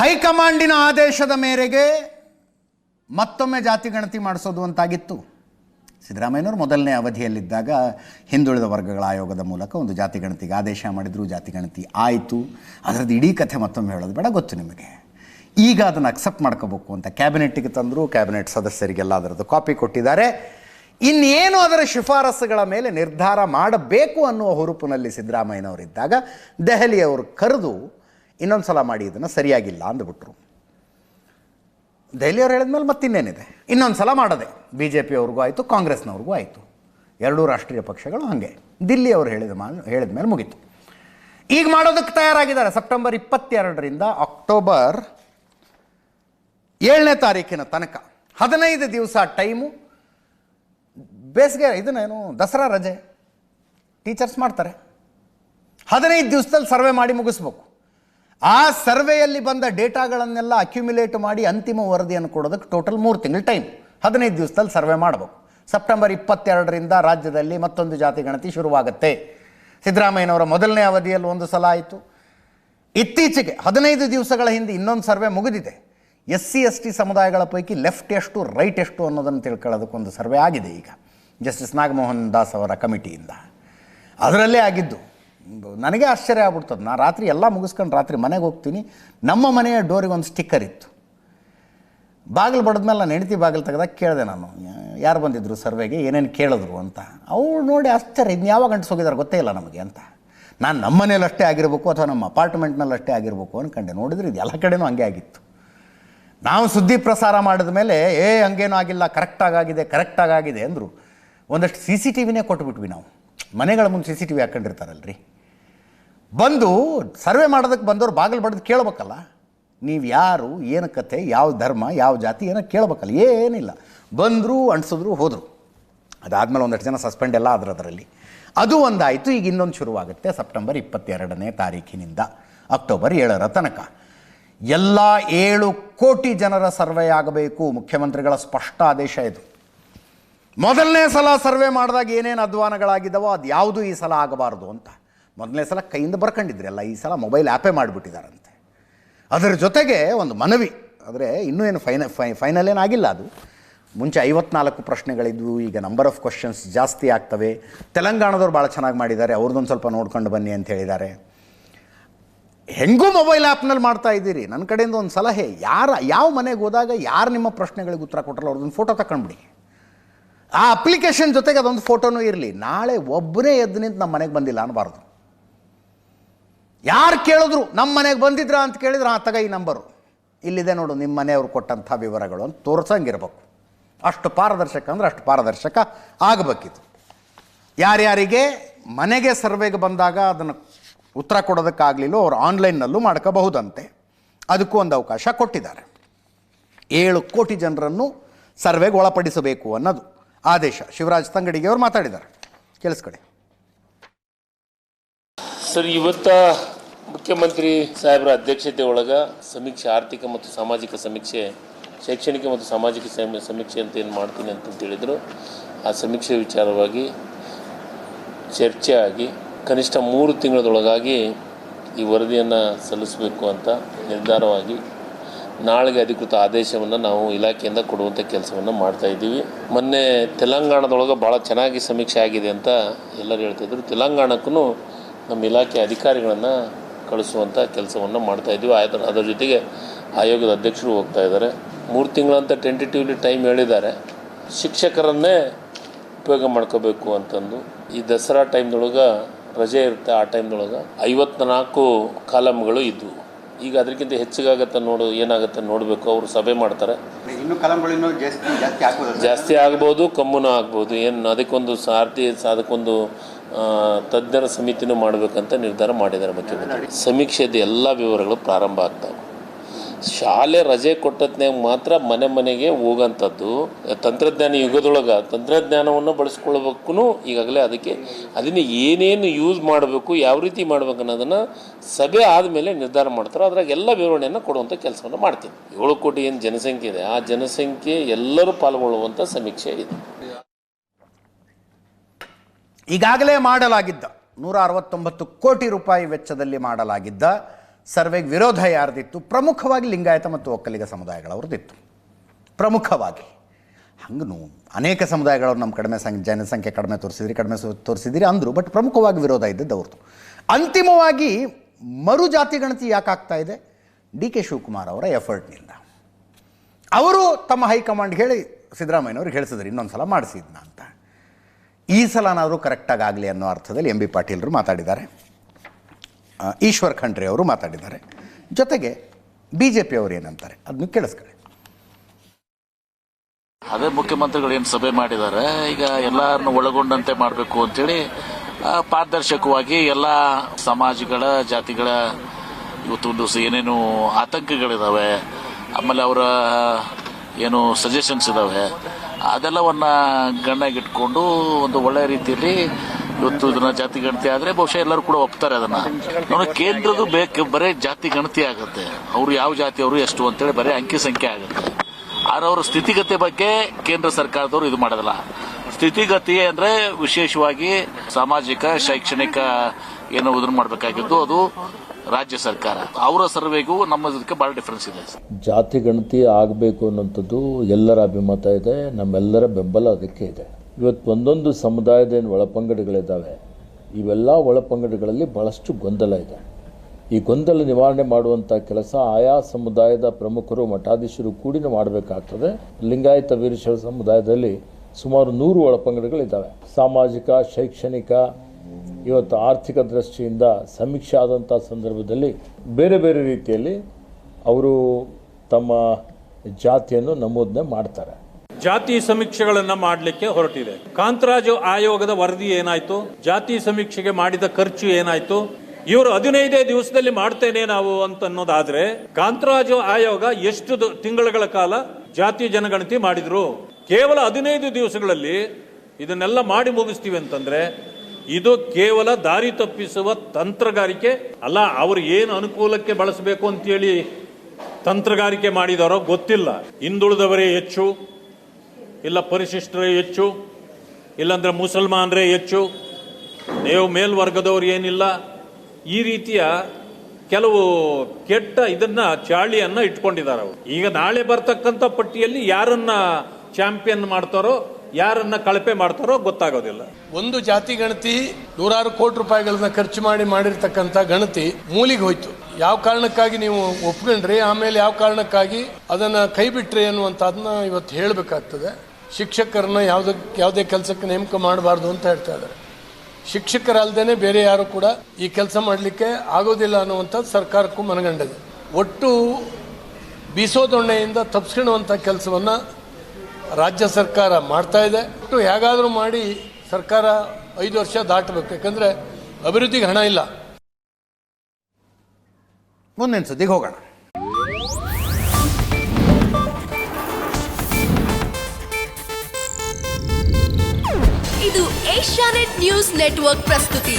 ಹೈಕಮಾಂಡಿನ ಆದೇಶದ ಮೇರೆಗೆ ಮತ್ತೊಮ್ಮೆ ಜಾತಿ ಗಣತಿ ಮಾಡಿಸೋದು ಅಂತಾಗಿತ್ತು. ಸಿದ್ದರಾಮಯ್ಯನವರು ಮೊದಲನೇ ಅವಧಿಯಲ್ಲಿದ್ದಾಗ ಹಿಂದುಳಿದ ವರ್ಗಗಳ ಆಯೋಗದ ಮೂಲಕ ಒಂದು ಜಾತಿ ಗಣತಿಗೆ ಆದೇಶ ಮಾಡಿದ್ರು, ಜಾತಿ ಗಣತಿ ಆಯಿತು. ಅದರದ್ದು ಇಡೀ ಕಥೆ ಮತ್ತೊಮ್ಮೆ ಹೇಳೋದು ಬೇಡ, ಗೊತ್ತು ನಿಮಗೆ. ಈಗ ಅದನ್ನು ಅಕ್ಸೆಪ್ಟ್ ಮಾಡ್ಕೋಬೇಕು ಅಂತ ಕ್ಯಾಬಿನೆಟ್ಟಿಗೆ ತಂದರು, ಕ್ಯಾಬಿನೆಟ್ ಸದಸ್ಯರಿಗೆಲ್ಲ ಅದರದ್ದು ಕಾಪಿ ಕೊಟ್ಟಿದ್ದಾರೆ. ಇನ್ನೇನು ಅದರ ಶಿಫಾರಸುಗಳ ಮೇಲೆ ನಿರ್ಧಾರ ಮಾಡಬೇಕು ಅನ್ನುವ ಹುರುಪಿನಲ್ಲಿ ಸಿದ್ದರಾಮಯ್ಯನವರಿದ್ದಾಗ ದೆಹಲಿಯವರು ಕರೆದು ಇನ್ನೊಂದು ಸಲ ಮಾಡಿ ಇದನ್ನು ಸರಿಯಾಗಿಲ್ಲ ಅಂದುಬಿಟ್ರು. ದೆಹಲಿಯವ್ರು ಹೇಳಿದ್ಮೇಲೆ ಮತ್ತಿನ್ನೇನಿದೆ? ಇನ್ನೊಂದು ಸಲ ಮಾಡದೆ. ಬಿ ಜೆ ಪಿಯವ್ರಿಗೂ ಆಯಿತು, ಕಾಂಗ್ರೆಸ್ನವ್ರಿಗೂ ಆಯಿತು. ಎರಡೂ ರಾಷ್ಟ್ರೀಯ ಪಕ್ಷಗಳು ಹಾಗೆ. ದಿಲ್ಲಿ ಅವರು ಹೇಳಿದ ಮಾ, ಹೇಳಿದ ಮೇಲೆ ಮುಗೀತು. ಈಗ ಮಾಡೋದಕ್ಕೆ ತಯಾರಾಗಿದ್ದಾರೆ. ಸೆಪ್ಟೆಂಬರ್ ಇಪ್ಪತ್ತೆರಡರಿಂದ ಅಕ್ಟೋಬರ್ ಏಳನೇ ತಾರೀಕಿನ ತನಕ. ಹದಿನೈದು ದಿವಸ ಟೈಮು. ಬೇಸಿಗೆ, ಇದನ್ನೇನು, ದಸರಾ ರಜೆ. ಟೀಚರ್ಸ್ ಮಾಡ್ತಾರೆ. ಹದಿನೈದು ದಿವಸದಲ್ಲಿ ಸರ್ವೆ ಮಾಡಿ ಮುಗಿಸ್ಬೇಕು. ಆ ಸರ್ವೆಯಲ್ಲಿ ಬಂದ ಡೇಟಾಗಳನ್ನೆಲ್ಲ ಅಕ್ಯುಮಿಲೇಟ್ ಮಾಡಿ ಅಂತಿಮ ವರದಿಯನ್ನು ಕೊಡೋದಕ್ಕೆ ಟೋಟಲ್ ಮೂರು ತಿಂಗಳು ಟೈಮ್. ಹದಿನೈದು ದಿವಸದಲ್ಲಿ ಸರ್ವೆ ಮಾಡಬೇಕು. ಸೆಪ್ಟೆಂಬರ್ ಇಪ್ಪತ್ತೆರಡರಿಂದ ರಾಜ್ಯದಲ್ಲಿ ಮತ್ತೊಂದು ಜಾತಿ ಗಣತಿ ಶುರುವಾಗುತ್ತೆ. ಸಿದ್ದರಾಮಯ್ಯನವರ ಮೊದಲನೇ ಅವಧಿಯಲ್ಲಿ ಒಂದು ಸಲ ಆಯಿತು. ಇತ್ತೀಚೆಗೆ ಹದಿನೈದು ದಿವಸಗಳ ಹಿಂದೆ ಇನ್ನೊಂದು ಸರ್ವೆ ಮುಗಿದಿದೆ. ಎಸ್ ಸಿ ಎಸ್ ಟಿ ಸಮುದಾಯಗಳ ಪೈಕಿ ಲೆಫ್ಟ್ ಎಷ್ಟು, ರೈಟ್ ಎಷ್ಟು ಅನ್ನೋದನ್ನು ತಿಳ್ಕೊಳ್ಳೋದಕ್ಕೊಂದು ಸರ್ವೆ ಆಗಿದೆ ಈಗ. ಜಸ್ಟಿಸ್ ನಾಗಮೋಹನ್ ದಾಸ್ ಅವರ ಕಮಿಟಿಯಿಂದ. ಅದರಲ್ಲೇ ಆಗಿದ್ದು ನನಗೆ ಆಶ್ಚರ್ಯ ಆಗ್ಬಿಡ್ತದೆ. ನಾನು ರಾತ್ರಿ ಎಲ್ಲ ಮುಗಿಸ್ಕೊಂಡು ರಾತ್ರಿ ಮನೆಗೆ ಹೋಗ್ತೀನಿ. ನಮ್ಮ ಮನೆಯ ಡೋರಿಗೆ ಒಂದು ಸ್ಟಿಕ್ಕರ್ ಇತ್ತು. ಬಾಗಿಲು ಬಡದ್ಮೇಲೆ ನಾನು ಹೆಂಡತಿ ಬಾಗಿಲು ತೆಗೆದಾಗ ಕೇಳಿದೆ ನಾನು. ಯಾರು ಬಂದಿದ್ರು ಸರ್ವೆಗೆ, ಏನೇನು ಕೇಳಿದ್ರು ಅಂತ. ಅವ್ರು ನೋಡಿ ಆಶ್ಚರ್ಯ ಇನ್ನು ಯಾವಾಗ ಗಂಟು ಹೋಗಿದ್ದಾರೆ ಗೊತ್ತೇ ಇಲ್ಲ ನಮಗೆ ಅಂತ. ನಾನು ನಮ್ಮ ಮನೇಲಿ ಅಷ್ಟೇ ಆಗಿರಬೇಕು ಅಥವಾ ನಮ್ಮ ಅಪಾರ್ಟ್ಮೆಂಟ್ನಲ್ಲಿ ಅಷ್ಟೇ ಆಗಿರಬೇಕು ಅಂದ್ಕೊಂಡೆ ನೋಡಿದ್ರೆ ಇದು ಎಲ್ಲ ಕಡೆನೂ ಹಂಗೆ ಆಗಿತ್ತು. ನಾವು ಸುದ್ದಿ ಪ್ರಸಾರ ಮಾಡಿದ ಮೇಲೆ, ಏ, ಹಂಗೇನೂ ಆಗಿಲ್ಲ ಕರೆಕ್ಟಾಗಿ ಆಗಿದೆ ಕರೆಕ್ಟಾಗಿ ಆಗಿದೆ ಅಂದರು. ಒಂದಷ್ಟು ಸಿ ಸಿ ಟಿ ವಿನೇ ಕೊಟ್ಬಿಟ್ವಿ ನಾವು. ಮನೆಗಳ ಮುಂದೆ ಸಿ ಸಿ ಟಿ ವಿ ಹಾಕ್ಕೊಂಡಿರ್ತಾರಲ್ರಿ ಬಂದು ಸರ್ವೆ ಮಾಡೋದಕ್ಕೆ ಬಂದವರು ಬಾಗಿಲು ಬಡ್ದು ಕೇಳಬೇಕಲ್ಲ. ನೀವು ಯಾರು, ಏನು ಕತೆ ಯಾವ ಧರ್ಮ, ಯಾವ ಜಾತಿ, ಏನೋ ಕೇಳಬೇಕಲ್ಲ. ಏನಿಲ್ಲ. ಬಂದರು ಅಂಟಿಸಿದ್ರು ಹೋದರು. ಅದಾದಮೇಲೆ ಒಂದಷ್ಟು ಜನ ಸಸ್ಪೆಂಡ್ ಎಲ್ಲ ಆದ್ರೆ ಅದರಲ್ಲಿ. ಅದು ಒಂದಾಯಿತು. ಈಗ ಇನ್ನೊಂದು ಶುರುವಾಗುತ್ತೆ ಸೆಪ್ಟೆಂಬರ್ ಇಪ್ಪತ್ತೆರಡನೇ ತಾರೀಕಿನಿಂದ ಅಕ್ಟೋಬರ್ ಏಳರ ತನಕ. ಎಲ್ಲ ಏಳು ಕೋಟಿ ಜನರ ಸರ್ವೆ ಆಗಬೇಕು. ಮುಖ್ಯಮಂತ್ರಿಗಳ ಸ್ಪಷ್ಟ ಆದೇಶ ಇದು. ಮೊದಲನೇ ಸಲ ಸರ್ವೆ ಮಾಡಿದಾಗ ಏನೇನು ಅಧ್ವಾನಗಳಾಗಿದ್ದಾವೋ ಅದು ಯಾವುದೂ ಈ ಸಲ ಆಗಬಾರ್ದು ಅಂತ. ಮೊದಲನೇ ಸಲ ಕೈಯಿಂದ ಬರ್ಕೊಂಡಿದ್ರಲ್ಲ ಈ ಸಲ ಮೊಬೈಲ್ ಆ್ಯಪೇ ಮಾಡಿಬಿಟ್ಟಿದ್ದಾರಂತೆ ಅದರ ಜೊತೆಗೆ ಒಂದು ಮನವಿ, ಆದರೆ ಇನ್ನೂ ಏನು ಫೈನ ಫೈ ಫೈನಲ್ ಏನಾಗಿಲ್ಲ ಅದು. ಮುಂಚೆ ಐವತ್ನಾಲ್ಕು ಪ್ರಶ್ನೆಗಳಿದ್ವು, ಈಗ ನಂಬರ್ ಆಫ್ ಕ್ವಶನ್ಸ್ ಜಾಸ್ತಿ ಆಗ್ತವೆ. ತೆಲಂಗಾಣದವ್ರು ಭಾಳ ಚೆನ್ನಾಗಿ ಮಾಡಿದ್ದಾರೆ, ಅವ್ರದ್ದೊಂದು ಸ್ವಲ್ಪ ನೋಡ್ಕೊಂಡು ಬನ್ನಿ ಅಂತ ಹೇಳಿದ್ದಾರೆ. ಹೆಂಗೂ ಮೊಬೈಲ್ ಆ್ಯಪ್ನಲ್ಲಿ ಮಾಡ್ತಾ ಇದ್ದೀರಿ? ನನ್ನ ಕಡೆಯಿಂದ ಒಂದು ಸಲಹೆ, ಯಾರ, ಯಾವ ಮನೆಗೆ ಹೋದಾಗ ಯಾರು ನಿಮ್ಮ ಪ್ರಶ್ನೆಗಳಿಗೆ ಉತ್ತರ ಕೊಟ್ಟರಲ್ಲ ಅವ್ರದ್ದೊಂದು ಫೋಟೋ ತಗೊಂಡ್ಬಿಡಿ ಆ ಅಪ್ಲಿಕೇಶನ್ ಜೊತೆಗೆ ಅದೊಂದು ಫೋಟೋನೂ ಇರಲಿ. ನಾಳೆ ಒಬ್ಬನೇ ಎದ್ದು ನಿಂತು ನಮ್ಮ ಮನೆಗೆ ಬಂದಿಲ್ಲ ಅನ್ನಬಾರ್ದು ಯಾರು ಕೇಳಿದ್ರು ನಮ್ಮ ಮನೆಗೆ ಬಂದಿದ್ರ ಅಂತ ಕೇಳಿದ್ರೆ, ಆ, ತಗ ಈ ನಂಬರು. ಇಲ್ಲಿದೆ ನೋಡು ನಿಮ್ಮ ಮನೆಯವರು ಕೊಟ್ಟಂಥ ವಿವರಗಳು ಅಂತ ತೋರ್ಸಂಗಿರ್ಬೇಕು. ಅಷ್ಟು ಪಾರದರ್ಶಕ ಅಂದ್ರೆ ಅಷ್ಟು ಪಾರದರ್ಶಕ ಆಗಬೇಕಿತ್ತು. ಯಾರ್ಯಾರಿಗೆ ಮನೆಗೆ ಸರ್ವೆಗೆ ಬಂದಾಗ ಅದನ್ನು ಉತ್ತರ ಕೊಡೋದಕ್ಕಾಗಲಿಲ್ಲ, ಅವರು ಆನ್ಲೈನ್ನಲ್ಲೂ ಮಾಡ್ಕೋಬಹುದಂತೆ. ಅದಕ್ಕೂ ಒಂದು ಅವಕಾಶ ಕೊಟ್ಟಿದ್ದಾರೆ. ಏಳು ಕೋಟಿ ಜನರನ್ನು ಸರ್ವೆಗೆ ಒಳಪಡಿಸಬೇಕು ಅನ್ನೋದು ಆದೇಶ ಶಿವರಾಜ್ ತಂಗಡಿಗೆ ಅವರು ಮಾತಾಡಿದ್ದಾರೆ. ಕೇಳಿಸ್ಕೊಡಿ ಸರ್, ಇವತ್ತ ಮುಖ್ಯಮಂತ್ರಿ ಸಾಹೇಬರ ಅಧ್ಯಕ್ಷತೆ ಒಳಗ ಸಮೀಕ್ಷೆ, ಆರ್ಥಿಕ ಮತ್ತು ಸಾಮಾಜಿಕ ಸಮೀಕ್ಷೆ, ಶೈಕ್ಷಣಿಕ ಮತ್ತು ಸಾಮಾಜಿಕ ಸಮಿ- ಸಮೀಕ್ಷೆ ಅಂತ ಏನು ಮಾಡ್ತೀನಿ ಅಂತ ಹೇಳಿದರು. ಆ ಸಮೀಕ್ಷೆ ವಿಚಾರವಾಗಿ ಚರ್ಚೆ ಆಗಿ ಕನಿಷ್ಠ ಮೂರು ತಿಂಗಳದೊಳಗಾಗಿ ಈ ವರದಿಯನ್ನು ಸಲ್ಲಿಸಬೇಕು ಅಂತ ನಿರ್ಧಾರವಾಗಿ ನಾಳೆಗೆ ಅಧಿಕೃತ ಆದೇಶವನ್ನು ನಾವು ಇಲಾಖೆಯಿಂದ ಕೊಡುವಂಥ ಕೆಲಸವನ್ನು ಮಾಡ್ತಾ ಇದ್ದೀವಿ. ಮೊನ್ನೆ ತೆಲಂಗಾಣದೊಳಗೆ ಭಾಳ ಚೆನ್ನಾಗಿ ಸಮೀಕ್ಷೆ ಆಗಿದೆ ಅಂತ ಎಲ್ಲರೂ ಹೇಳ್ತಿದ್ರು ತೆಲಂಗಾಣಕ್ಕೂ ನಮ್ಮ ಇಲಾಖೆ ಅಧಿಕಾರಿಗಳನ್ನು ಕಳಿಸುವಂಥ ಕೆಲಸವನ್ನು ಮಾಡ್ತಾ ಇದ್ದೀವಿ ಅದರ ಅದರ ಜೊತೆಗೆ ಆಯೋಗದ ಅಧ್ಯಕ್ಷರು ಹೋಗ್ತಾ ಇದ್ದಾರೆ. ಮೂರು ತಿಂಗಳಂತ ಟೆಂಟೇಟಿವ್ಲಿ ಟೈಮ್ ಹೇಳಿದ್ದಾರೆ. ಶಿಕ್ಷಕರನ್ನೇ ಉಪಯೋಗ ಮಾಡ್ಕೋಬೇಕು ಅಂತಂದು. ಈ ದಸರಾ ಟೈಮ್ದೊಳಗೆ ರಜೆ ಇರುತ್ತೆ. ಆ ಟೈಮ್ದೊಳಗೆ ಐವತ್ನಾಲ್ಕು ಕಾಲಮ್ಗಳು ಇದ್ವು. ಈಗ ಅದಕ್ಕಿಂತ ಹೆಚ್ಚಿಗಾಗತ್ತೆ ನೋಡು ಏನಾಗುತ್ತೆ ನೋಡಬೇಕು. ಅವರು ಸಭೆ ಮಾಡ್ತಾರೆ. ಜಾಸ್ತಿ ಆಗ್ಬೋದು ಕಮ್ಮುನೂ ಆಗ್ಬೋದು. ಏನು ಅದಕ್ಕೊಂದು ಸಾರ್ಥಿ ಅದಕ್ಕೊಂದು ತಜ್ಞರ ಸಮಿತಿನೂ ಮಾಡಬೇಕಂತ ನಿರ್ಧಾರ ಮಾಡಿದ್ದಾರೆ ಮುಖ್ಯಮಂತ್ರಿ. ಸಮೀಕ್ಷೆದ ಎಲ್ಲ ವಿವರಗಳು ಪ್ರಾರಂಭ ಆಗ್ತಾವೆ. ಶಾಲೆ ರಜೆ ಕೊಟ್ಟತ್ನಾಗ ಮಾತ್ರ ಮನೆ ಮನೆಗೆ ಹೋಗಂಥದ್ದು. ತಂತ್ರಜ್ಞಾನ ಯುಗದೊಳಗೆ ತಂತ್ರಜ್ಞಾನವನ್ನು ಬಳಸ್ಕೊಳ್ಬೇಕು ಈಗಾಗಲೇ ಅದಕ್ಕೆ ಅದನ್ನು ಏನೇನು ಯೂಸ್ ಮಾಡಬೇಕು, ಯಾವ ರೀತಿ ಮಾಡಬೇಕು ಅನ್ನೋದನ್ನು ಸಭೆ ಆದಮೇಲೆ ನಿರ್ಧಾರ ಮಾಡ್ತಾರೆ. ಅದ್ರಾಗ ಎಲ್ಲ ವಿವರಣೆಯನ್ನು ಕೊಡುವಂಥ ಕೆಲಸವನ್ನು ಮಾಡ್ತೀನಿ ಏಳು ಕೋಟಿ ಏನು ಜನಸಂಖ್ಯೆ ಇದೆ. ಆ ಜನಸಂಖ್ಯೆ ಎಲ್ಲರೂ ಪಾಲ್ಗೊಳ್ಳುವಂಥ ಸಮೀಕ್ಷೆ ಇದೆ. ಈಗಾಗಲೇ ಮಾಡಲಾಗಿದ್ದ ನೂರ ಅರವತ್ತೊಂಬತ್ತು ಕೋಟಿ ರೂಪಾಯಿ ವೆಚ್ಚದಲ್ಲಿ ಮಾಡಲಾಗಿದ್ದ ಸರ್ವೆಗೆ ವಿರೋಧ ಯಾರ್ದಿತ್ತು? ಪ್ರಮುಖವಾಗಿ ಲಿಂಗಾಯತ ಮತ್ತು ಒಕ್ಕಲಿಗ ಸಮುದಾಯಗಳವ್ರದ್ದಿತ್ತು. ಪ್ರಮುಖವಾಗಿ. ಹಂಗೆ ಅನೇಕ ಸಮುದಾಯಗಳವ್ರು ನಮ್ಮ ಕಡಿಮೆ ಸಂಖ್ಯೆ, ಜನಸಂಖ್ಯೆ ಕಡಿಮೆ ತೋರಿಸಿದ್ರಿ ಕಡಿಮೆ ತೋರಿಸಿದ್ರಿ ಅಂದರು ಬಟ್ ಪ್ರಮುಖವಾಗಿ ವಿರೋಧ ಇದ್ದದ್ದು ಅವ್ರದ್ದು ಅಂತಿಮವಾಗಿ ಮರು ಜಾತಿ ಗಣತಿ ಯಾಕಾಗ್ತಾ ಇದೆ? ಡಿ ಕೆ ಶಿವಕುಮಾರ್ ಅವರ ಎಫರ್ಟ್ನಿಂದ. ಅವರು ತಮ್ಮ ಹೈಕಮಾಂಡ್ ಹೇಳಿ ಸಿದ್ದರಾಮಯ್ಯನವ್ರಿಗೆ ಹೇಳಿಸಿದ್ರು ಇನ್ನೊಂದು ಸಲ ಮಾಡಿಸಿದ್ನ ಅಂತ ಈ ಸಲನಾದರೂ ಕರೆಕ್ಟಾಗಿ ಆಗಲಿ ಅನ್ನೋ ಅರ್ಥದಲ್ಲಿ ಎಂ ಬಿ ಪಾಟೀಲರು ಮಾತಾಡಿದ್ದಾರೆ. ಈಶ್ವರ್ ಖಂಡ್ರೆ ಅವರು ಮಾತಾಡಿದ್ದಾರೆ. ಜೊತೆಗೆ ಬಿ ಜೆ ಪಿ ಅವರು ಏನಂತಾರೆ? ಅದನ್ನು ಕೇಳಿಸ್ಕೊಳ್ಳಿ. ಅದೇ ಮುಖ್ಯಮಂತ್ರಿಗಳು ಏನು ಸಭೆ ಮಾಡಿದ್ದಾರೆ, ಈಗ ಎಲ್ಲರನ್ನು ಒಳಗೊಂಡಂತೆ ಮಾಡಬೇಕು ಅಂತೇಳಿ ಪಾರದರ್ಶಕವಾಗಿ ಎಲ್ಲ ಸಮಾಜಗಳ, ಜಾತಿಗಳ, ಇವತ್ತು ಒಂದು ಏನೇನು ಆತಂಕಗಳಿದಾವೆ, ಆಮೇಲೆ ಅವರ ಏನು ಸಜೆಷನ್ಸ್ ಇದಾವೆ ಅದೆಲ್ಲವನ್ನ ಗಣ್ಣಾಗಿಟ್ಕೊಂಡು ಒಂದು ಒಳ್ಳೆಯ ರೀತಿಯಲ್ಲಿ ಇವತ್ತು ಇದನ್ನ ಜಾತಿ ಗಣತಿ ಆದ್ರೆ ಬಹುಶಃ ಎಲ್ಲರೂ ಕೂಡ ಒಪ್ತಾರೆ ಅದನ್ನ. ನೋಡಿ, ಕೇಂದ್ರದ್ದು ಬೇಕು ಬರೇ ಜಾತಿ ಗಣತಿ ಆಗುತ್ತೆ. ಅವರು ಯಾವ ಜಾತಿ, ಅವರು ಎಷ್ಟು ಅಂತೇಳಿ ಬರೀ ಅಂಕಿ ಸಂಖ್ಯೆ ಆಗುತ್ತೆ. ಆದ್ರೆ ಅವರ ಸ್ಥಿತಿಗತಿ ಬಗ್ಗೆ ಕೇಂದ್ರ ಸರ್ಕಾರದವರು ಇದು ಮಾಡೋದಿಲ್ಲ ಸ್ಥಿತಿಗತಿ ಅಂದ್ರೆ ವಿಶೇಷವಾಗಿ ಸಾಮಾಜಿಕ, ಶೈಕ್ಷಣಿಕ ಏನು ಇದನ್ನು ಮಾಡಬೇಕಾಗಿದ್ದು ಅದು ರಾಜ್ಯ ಸರ್ಕಾರ. ಅವರ ಸರ್ವೆಗೂ ನಮ್ಮ ಇದಕ್ಕೆ ಬಹಳ ಡಿಫ್ರೆನ್ಸ್ ಇದೆ. ಜಾತಿ ಗಣತಿ ಆಗಬೇಕು ಅನ್ನೋಂಥದ್ದು ಎಲ್ಲರ ಅಭಿಮತ ಇದೆ, ನಮ್ಮೆಲ್ಲರ ಬೆಂಬಲ ಅದಕ್ಕೆ ಇದೆ. ಇವತ್ತು ಒಂದೊಂದು ಸಮುದಾಯದ ಏನು ಒಳಪಂಗಡಗಳಿದ್ದಾವೆ. ಇವೆಲ್ಲ ಒಳಪಂಗಡಗಳಲ್ಲಿ ಬಹಳಷ್ಟು ಗೊಂದಲ ಇದೆ. ಈ ಗೊಂದಲ ನಿವಾರಣೆ ಮಾಡುವಂಥ ಕೆಲಸ ಆಯಾ ಸಮುದಾಯದ ಪ್ರಮುಖರು, ಮಠಾಧೀಶರು ಕೂಡಿ ಮಾಡಬೇಕಾಗ್ತದೆ. ಲಿಂಗಾಯತ ವೀರಶೈವ ಸಮುದಾಯದಲ್ಲಿ ಸುಮಾರು ನೂರು ಒಳಪಂಗಡಗಳಿದ್ದಾವೆ. ಸಾಮಾಜಿಕ, ಶೈಕ್ಷಣಿಕ ಇವತ್ತು ಆರ್ಥಿಕ ದೃಷ್ಟಿಯಿಂದ ಸಮೀಕ್ಷೆ ಆದಂಥ ಸಂದರ್ಭದಲ್ಲಿ ಬೇರೆ ಬೇರೆ ರೀತಿಯಲ್ಲಿ ಅವರು ತಮ್ಮ ಜಾತಿಯನ್ನು ನಮೂದನೆ ಮಾಡ್ತಾರೆ. ಜಾತಿ ಸಮೀಕ್ಷೆಗಳನ್ನು ಮಾಡಲಿಕ್ಕೆ ಹೊರಟಿದೆ. ಕಾಂತರಾಜು ಆಯೋಗದ ವರದಿ ಏನಾಯ್ತು? ಜಾತಿ ಸಮೀಕ್ಷೆಗೆ ಮಾಡಿದ ಖರ್ಚು ಏನಾಯ್ತು? ಇವರು ಹದಿನೈದೇ ದಿವಸದಲ್ಲಿ ಮಾಡ್ತೇನೆ ನಾವು ಅಂತ ಅನ್ನೋದಾದ್ರೆ ಕಾಂತರಾಜು ಆಯೋಗ ಎಷ್ಟು ತಿಂಗಳುಗಳ ಕಾಲ ಜಾತಿ ಜನಗಣತಿ ಮಾಡಿದ್ರು? ಕೇವಲ ಹದಿನೈದು ದಿವಸಗಳಲ್ಲಿ ಇದನ್ನೆಲ್ಲ ಮಾಡಿ ಮುಗಿಸ್ತೀವಿ ಅಂತಂದ್ರೆ ಇದು ಕೇವಲ ದಾರಿ ತಪ್ಪಿಸುವ ತಂತ್ರಗಾರಿಕೆ ಅಲ್ಲ, ಅವರು ಏನು ಅನುಕೂಲಕ್ಕೆ ಬಳಸಬೇಕು ಅಂತೇಳಿ ತಂತ್ರಗಾರಿಕೆ ಮಾಡಿದಾರೋ ಗೊತ್ತಿಲ್ಲ. ಹಿಂದುಳಿದವರೇ ಹೆಚ್ಚು, ಇಲ್ಲ ಪರಿಶಿಷ್ಟರೇ ಹೆಚ್ಚು, ಇಲ್ಲಾಂದ್ರೆ ಮುಸಲ್ಮಾನರೇ ಹೆಚ್ಚು, ನೀವು ಮೇಲ್ವರ್ಗದವ್ರು ಏನಿಲ್ಲ. ಈ ರೀತಿಯ ಕೆಲವು ಕೆಟ್ಟ ಇದನ್ನ, ಚಾಳಿಯನ್ನ ಇಟ್ಕೊಂಡಿದ್ದಾರೆ ಅವರು. ಈಗ ನಾಳೆ ಬರ್ತಕ್ಕಂಥ ಪಟ್ಟಿಯಲ್ಲಿ ಯಾರನ್ನ ಚಾಂಪಿಯನ್ ಮಾಡ್ತಾರೋ ಯಾರನ್ನ ಕಳಪೆ ಮಾಡ್ತಾರೋ ಗೊತ್ತಾಗೋದಿಲ್ಲ. ಒಂದು ಜಾತಿ ಗಣತಿ ನೂರಾರು ಕೋಟಿ ರೂಪಾಯಿಗಳನ್ನ ಖರ್ಚು ಮಾಡಿ ಮಾಡಿರ್ತಕ್ಕಂಥ ಗಣತಿ ಮೂಲಿಗೆ ಹೋಯ್ತು. ಯಾವ ಕಾರಣಕ್ಕಾಗಿ ನೀವು ಒಪ್ಕೊಂಡ್ರಿ? ಆಮೇಲೆ ಯಾವ ಕಾರಣಕ್ಕಾಗಿ? ಅದನ್ನ ಕೈ ಬಿಟ್ರಿ ಅನ್ನುವಂಥದ್ದನ್ನ ಇವತ್ತು ಹೇಳಬೇಕಾಗ್ತದೆ. ಶಿಕ್ಷಕರನ್ನ ಯಾವುದಕ್ಕೆ ಯಾವುದೇ ಕೆಲಸಕ್ಕೆ ನೇಮಕ ಮಾಡಬಾರ್ದು ಅಂತ ಹೇಳ್ತಾ ಇದ್ದಾರೆ. ಶಿಕ್ಷಕರಲ್ದೇನೆ ಬೇರೆ ಯಾರು ಕೂಡ ಈ ಕೆಲಸ ಮಾಡಲಿಕ್ಕೆ ಆಗೋದಿಲ್ಲ ಅನ್ನುವಂಥದ್ದು ಸರ್ಕಾರಕ್ಕೂ ಮನಗಂಡಿದೆ. ಒಟ್ಟು ಬೀಸೋದೊಣ್ಣೆಯಿಂದ ತಪ್ಪಿಸ್ಕೊಳ್ಳುವಂಥ ಕೆಲಸವನ್ನ ರಾಜ್ಯ ಸರ್ಕಾರ ಮಾಡ್ತಾ ಇದೆ. ಒಟ್ಟು ಹೇಗಾದರೂ ಮಾಡಿ ಸರ್ಕಾರ ಐದು ವರ್ಷ ದಾಟಬೇಕು. ಯಾಕಂದರೆ ಅಭಿವೃದ್ಧಿಗೆ ಹಣ ಇಲ್ಲ. ಮುಂದಿನ ಸುದ್ದಿಗೆ ಹೋಗೋಣ. ಇದು ಏಷ್ಯಾನೆಟ್ ನ್ಯೂಸ್ ನೆಟ್ವರ್ಕ್ ಪ್ರಸ್ತುತಿ.